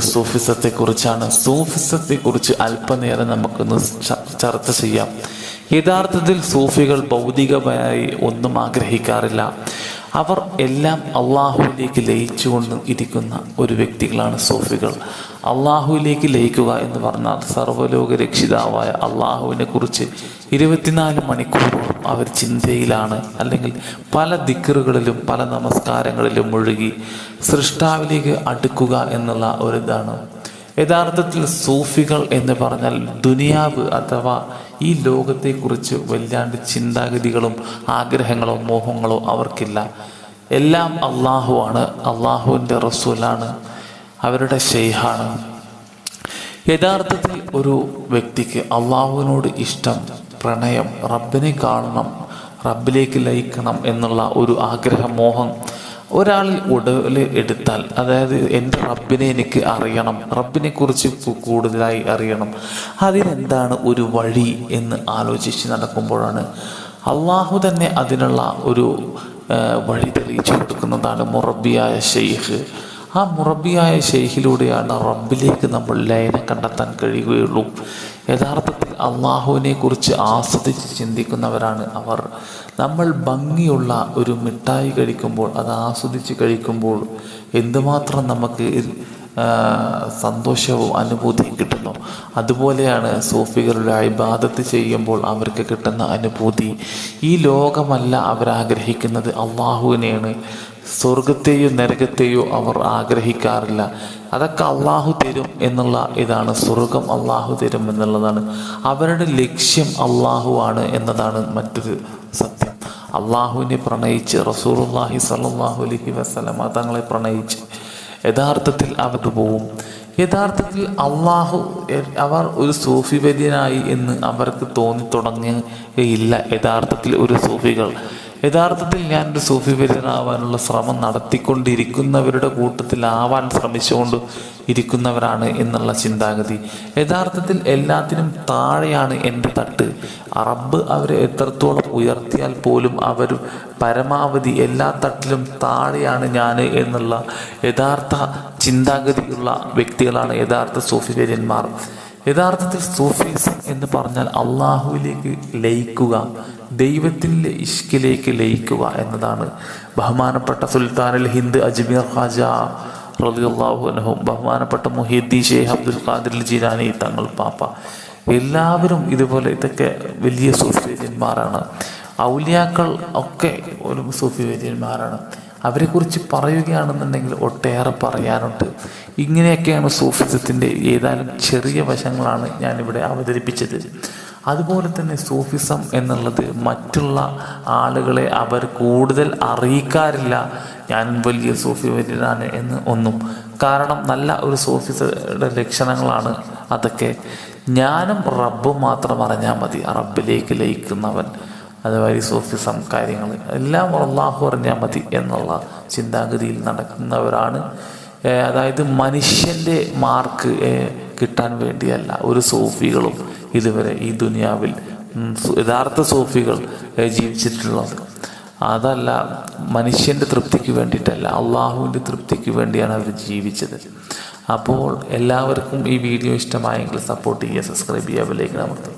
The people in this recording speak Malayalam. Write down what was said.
സൂഫിസത്തെ കുറിച്ചാണ് സൂഫിസത്തെ കുറിച്ച് അല്പനേരം നമുക്കൊന്ന് ചർച്ച ചെയ്യാം. യഥാർത്ഥത്തിൽ സൂഫികൾ ഭൗതികമായി ഒന്നും ആഗ്രഹിക്കാറില്ല. അവർ എല്ലാം അള്ളാഹുവിലേക്ക് ലയിച്ചുകൊണ്ട് ഇരിക്കുന്ന ഒരു വ്യക്തികളാണ് സൂഫികൾ. അള്ളാഹുവിലേക്ക് ലയിക്കുക എന്ന് പറഞ്ഞാൽ സർവലോക രക്ഷിതാവായ അള്ളാഹുവിനെ കുറിച്ച് ഇരുപത്തിനാല് മണിക്കൂറോളം അവർ ചിന്തയിലാണ് അല്ലെങ്കിൽ പല ദിക്കറുകളിലും പല നമസ്കാരങ്ങളിലും മുഴുകി സൃഷ്ടാവിലേക്ക് അടുക്കുക എന്നുള്ള ഒരു ഒരിതാണ് യഥാർത്ഥത്തിൽ സൂഫികൾ എന്ന് പറഞ്ഞാൽ ദുനിയാവ് അഥവാ ഈ ലോകത്തെക്കുറിച്ച് വല്ലാണ്ട് ചിന്താഗതികളും ആഗ്രഹങ്ങളോ മോഹങ്ങളോ അവർക്കില്ല. എല്ലാം അള്ളാഹുവാണ് അള്ളാഹുവിന്റെ റസൂലാണ്. അവരുടെ ഷെയ്ഹാണ് യഥാർത്ഥത്തിൽ ഒരു വ്യക്തിക്ക് അള്ളാഹുവിനോട് ഇഷ്ടം പ്രണയം റബ്ബിനെ കാണണം റബ്ബിലേക്ക് ലയിക്കണം എന്നുള്ള ഒരു ആഗ്രഹം മോഹം ഒരാളിൽ ഉടൽ എടുത്താൽ അതായത് എന്റെ റബ്ബിനെ എനിക്ക് അറിയണം റബ്ബിനെ കുറിച്ച് കൂടുതലായി അറിയണം അതിനെന്താണ് ഒരു വഴി എന്ന് ആലോചിച്ച് നടക്കുമ്പോഴാണ് അള്ളാഹു തന്നെ അതിനുള്ള ഒരു വഴി തെളിയിച്ചു കൊടുക്കുന്നതാണ് മുറബിയായ ഷെയ്ഖ് ആ മുറബിയായ ഷെയ്ഖിലൂടെയാണ് റബ്ബിലേക്ക് നമ്മൾ ലയനം കണ്ടെത്താൻ കഴിയുകയുള്ളൂ. യഥാർത്ഥത്തിൽ അള്ളാഹുവിനെ കുറിച്ച് ആസ്വദിച്ച് ചിന്തിക്കുന്നവരാണ് അവർ. നമ്മൾ ഭംഗിയുള്ള ഒരു മിഠായി കഴിക്കുമ്പോൾ അത് ആസ്വദിച്ച് കഴിക്കുമ്പോൾ എന്തുമാത്രം നമുക്ക് സന്തോഷവും അനുഭൂതിയും കിട്ടുന്നു. അതുപോലെയാണ് സൂഫികളുടെ ഇബാദത്ത് ചെയ്യുമ്പോൾ അവർക്ക് കിട്ടുന്ന അനുഭൂതി. ഈ ലോകമല്ല അവരാഗ്രഹിക്കുന്നത് അള്ളാഹുവിനെയാണ്. സ്വർഗത്തെയോ നരകത്തെയോ അവർ ആഗ്രഹിക്കാറില്ല. അതൊക്കെ അള്ളാഹു തരും എന്നുള്ള ഇതാണ്. സ്വർഗം അള്ളാഹു തരും എന്നുള്ളതാണ്. അവരുടെ ലക്ഷ്യം അള്ളാഹുവാണ് എന്നതാണ് മറ്റൊരു സത്യം. അള്ളാഹുവിനെ പ്രണയിച്ച് റസൂറുല്ലാഹി സല്ലാഹു അലഹി വസ്ലമ തങ്ങളെ പ്രണയിച്ച് യഥാർത്ഥത്തിൽ അവർ പോവും. യഥാർത്ഥത്തിൽ അള്ളാഹു അവർ ഒരു സൂഫി വര്യനായി എന്ന് അവർക്ക് തോന്നി തുടങ്ങുകയില്ല. യഥാർത്ഥത്തിൽ ഒരു സൂഫികൾ യഥാർത്ഥത്തിൽ ഞാൻ ഒരു സൂഫി വര്യനാവാനുള്ള ശ്രമം നടത്തിക്കൊണ്ടിരിക്കുന്നവരുടെ കൂട്ടത്തിലാവാൻ ശ്രമിച്ചുകൊണ്ട് ഇരിക്കുന്നവരാണ് എന്നുള്ള ചിന്താഗതി. യഥാർത്ഥത്തിൽ എല്ലാത്തിനും താഴെയാണ് എന്റെ തട്ട്. അറബ് അവരെ എത്രത്തോളം ഉയർത്തിയാൽ പോലും അവർ പരമാവധി എല്ലാ തട്ടിലും താഴെയാണ് ഞാൻ എന്നുള്ള യഥാർത്ഥ ചിന്താഗതിയുള്ള വ്യക്തികളാണ് യഥാർത്ഥ സൂഫി വര്യന്മാർ യഥാർത്ഥത്തിൽ സൂഫിസം എന്ന് പറഞ്ഞാൽ അള്ളാഹുവിലേക്ക് ലയിക്കുക. ദൈവത്തിന്റെ ഇഷ്കിലേക്ക് ലയിക്കുക എന്നതാണ് ബഹുമാനപ്പെട്ട സുൽത്താനൽ ഹിന്ദ് അജ്മീർ ഖാജ അൻഹു ബഹുമാനപ്പെട്ട Muhiyuddin Sheikh Abdul Qadir Jilani തങ്ങൾ പാപ്പ. എല്ലാവരും ഇതുപോലെ ഇതൊക്കെ വലിയ സൂഫിവര്യന്മാരാണ്. ഔലിയാക്കൾ ഒക്കെ ഒരു സൂഫിവര്യന്മാരാണ്. അവരെക്കുറിച്ച് പറയുകയാണെന്നുണ്ടെങ്കിൽ ഒട്ടേറെ പറയാനുണ്ട്. ഇങ്ങനെയൊക്കെയാണ് സൂഫിസത്തിന്റെ ഏതാനും ചെറിയ വശങ്ങളാണ് ഞാനിവിടെ അവതരിപ്പിച്ചത്. അതുപോലെ തന്നെ സൂഫിസം എന്നുള്ളത് മറ്റുള്ള ആളുകളെ അവർ കൂടുതൽ അറിയിക്കാറില്ല. ഞാൻ വലിയ സൂഫി വര്യനാണ് എന്ന് ഒന്നും. കാരണം നല്ല ഒരു സൂഫിസയുടെ ലക്ഷണങ്ങളാണ് അതൊക്കെ. ഞാനും റബ്ബും മാത്രം അറിഞ്ഞാൽ മതി. റബ്ബിലേക്ക് ലയിക്കുന്നവൻ. അതുപോലെ സൂഫിസം കാര്യങ്ങൾ എല്ലാം അള്ളാഹു അറിഞ്ഞാൽ മതി എന്നുള്ള ചിന്താഗതിയിൽ നടക്കുന്നവരാണ്. അതായത് മനുഷ്യന്റെ മാർക്ക് കിട്ടാൻ വേണ്ടിയല്ല. ഒരു സൂഫികളും ഇതുവരെ ഈ ദുനിയാവിൽ യഥാർത്ഥ സൂഫികൾ ജീവിച്ചിട്ടുള്ളത്. അതല്ല മനുഷ്യന്റെ തൃപ്തിക്ക് വേണ്ടിയിട്ടല്ല അള്ളാഹുവിന്റെ തൃപ്തിക്ക് വേണ്ടിയാണ് അവർ ജീവിച്ചത്. അപ്പോൾ എല്ലാവർക്കും ഈ വീഡിയോ ഇഷ്ടമായെങ്കിൽ സപ്പോർട്ട് ചെയ്യുക സബ്സ്ക്രൈബ് ചെയ്യുക ബെല്ലൈക്കൻ അമർത്തുക.